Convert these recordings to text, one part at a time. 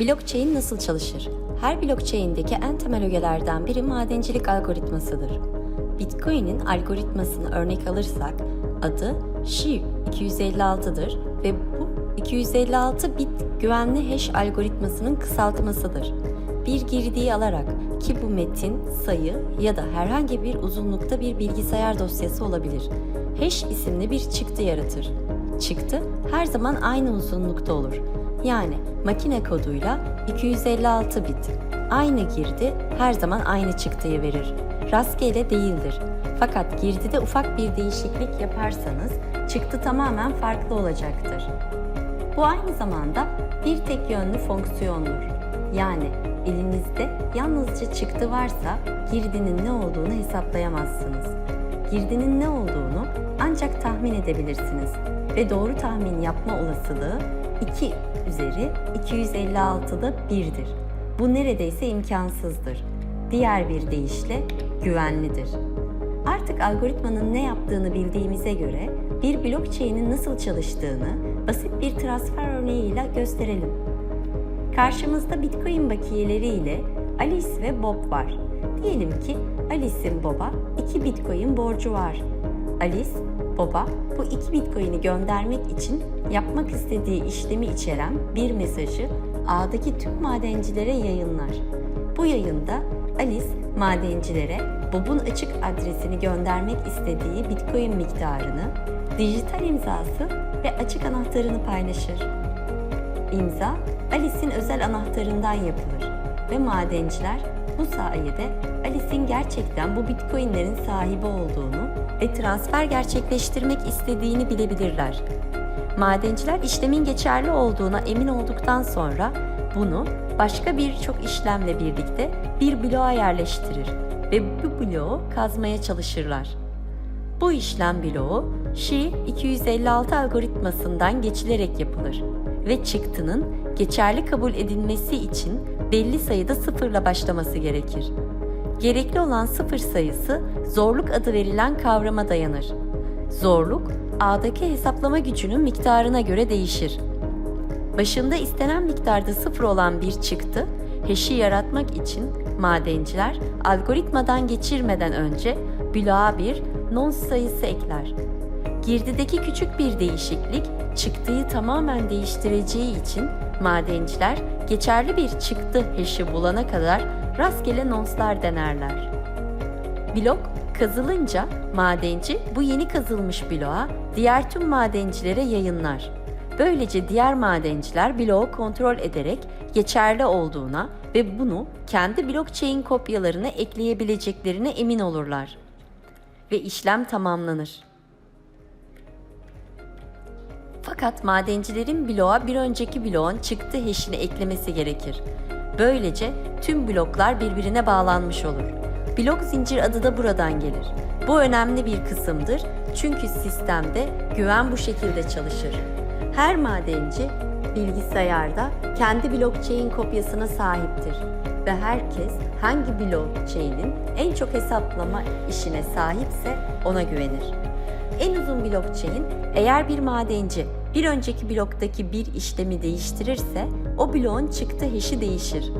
Blockchain nasıl çalışır? Her blockchain'deki en temel ögelerden biri madencilik algoritmasıdır. Bitcoin'in algoritmasını örnek alırsak adı SHA-256'dır ve bu 256 bit güvenli hash algoritmasının kısaltmasıdır. Bir girdiği alarak ki bu metin, sayı ya da herhangi bir uzunlukta bir bilgisayar dosyası olabilir. Hash isimli bir çıktı yaratır. Çıktı her zaman aynı uzunlukta olur. Yani makine koduyla 256 bit. Aynı girdi her zaman aynı çıktıyı verir. Rastgele değildir. Fakat girdide ufak bir değişiklik yaparsanız çıktı tamamen farklı olacaktır. Bu aynı zamanda bir tek yönlü fonksiyondur. Yani elinizde yalnızca çıktı varsa girdinin ne olduğunu hesaplayamazsınız. Girdinin ne olduğunu ancak tahmin edebilirsiniz ve doğru tahmin yapma olasılığı 2 üzeri 256'da 1'dir. Bu neredeyse imkansızdır. Diğer bir deyişle güvenlidir. Artık algoritmanın ne yaptığını bildiğimize göre bir blockchain'in nasıl çalıştığını basit bir transfer örneğiyle gösterelim. Karşımızda Bitcoin bakiyeleri ile Alice ve Bob var. Diyelim ki Alice'in Bob'a 2 Bitcoin borcu var. Alice, Bob'a bu 2 Bitcoin'i göndermek için yapmak istediği işlemi içeren bir mesajı ağdaki tüm madencilere yayınlar. Bu yayında Alice madencilere Bob'un açık adresini göndermek istediği Bitcoin miktarını, dijital imzası ve açık anahtarını paylaşır. İmza, Alice'in özel anahtarından yapılır ve madenciler bu sayede Alice'in gerçekten bu bitcoinlerin sahibi olduğunu ve transfer gerçekleştirmek istediğini bilebilirler. Madenciler işlemin geçerli olduğuna emin olduktan sonra bunu başka birçok işlemle birlikte bir bloğa yerleştirir ve bu bloğu kazmaya çalışırlar. Bu işlem bloğu SHA-256 algoritmasından geçilerek yapılır ve çıktının geçerli kabul edilmesi için belli sayıda sıfırla başlaması gerekir. Gerekli olan sıfır sayısı zorluk adı verilen kavrama dayanır. Zorluk, ağdaki hesaplama gücünün miktarına göre değişir. Başında istenen miktarda sıfır olan bir çıktı, hash'i yaratmak için madenciler algoritmadan geçirmeden önce bloğa bir nonce sayısı ekler. Girdideki küçük bir değişiklik çıktıyı tamamen değiştireceği için madenciler geçerli bir çıktı hash'i bulana kadar rastgele nonslar denerler. Blok kazılınca madenci bu yeni kazılmış bloğa diğer tüm madencilere yayınlar. Böylece diğer madenciler bloğu kontrol ederek geçerli olduğuna ve bunu kendi blockchain kopyalarına ekleyebileceklerine emin olurlar. Ve işlem tamamlanır. Fakat madencilerin bloğa bir önceki bloğun çıktı hash'ini eklemesi gerekir. Böylece tüm bloklar birbirine bağlanmış olur. Blok zincir adı da buradan gelir. Bu önemli bir kısımdır çünkü sistemde güven bu şekilde çalışır. Her madenci bilgisayarda kendi blockchain kopyasına sahiptir ve herkes hangi blockchain'in en çok hesaplama işine sahipse ona güvenir. En uzun blockchain eğer bir madenci bir önceki bloktaki bir işlemi değiştirirse o bloğun çıktı hash'i değişir.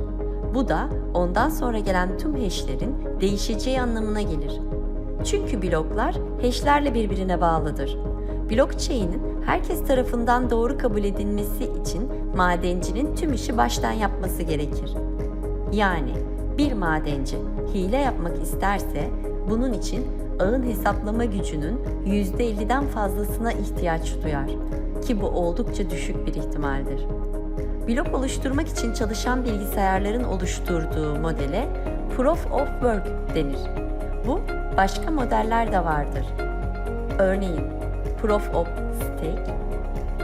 Bu da ondan sonra gelen tüm hash'lerin değişeceği anlamına gelir. Çünkü bloklar hash'lerle birbirine bağlıdır. Blockchain'in herkes tarafından doğru kabul edilmesi için madencinin tüm işi baştan yapması gerekir. Yani bir madenci hile yapmak isterse bunun için ağın hesaplama gücünün %50'den fazlasına ihtiyaç duyar ki bu oldukça düşük bir ihtimaldir. Blok oluşturmak için çalışan bilgisayarların oluşturduğu modele Proof of Work denir. Bu başka modeller de vardır. Örneğin Proof of Stake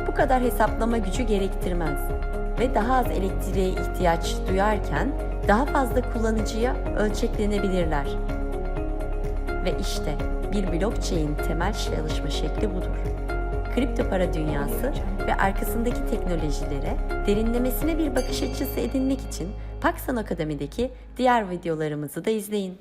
bu kadar hesaplama gücü gerektirmez ve daha az elektriğe ihtiyaç duyarken daha fazla kullanıcıya ölçeklenebilirler. Ve işte bir blockchain temel çalışma şekli budur. Kripto para dünyası ve arkasındaki teknolojilere derinlemesine bir bakış açısı edinmek için Paksan Akademi'deki diğer videolarımızı da izleyin.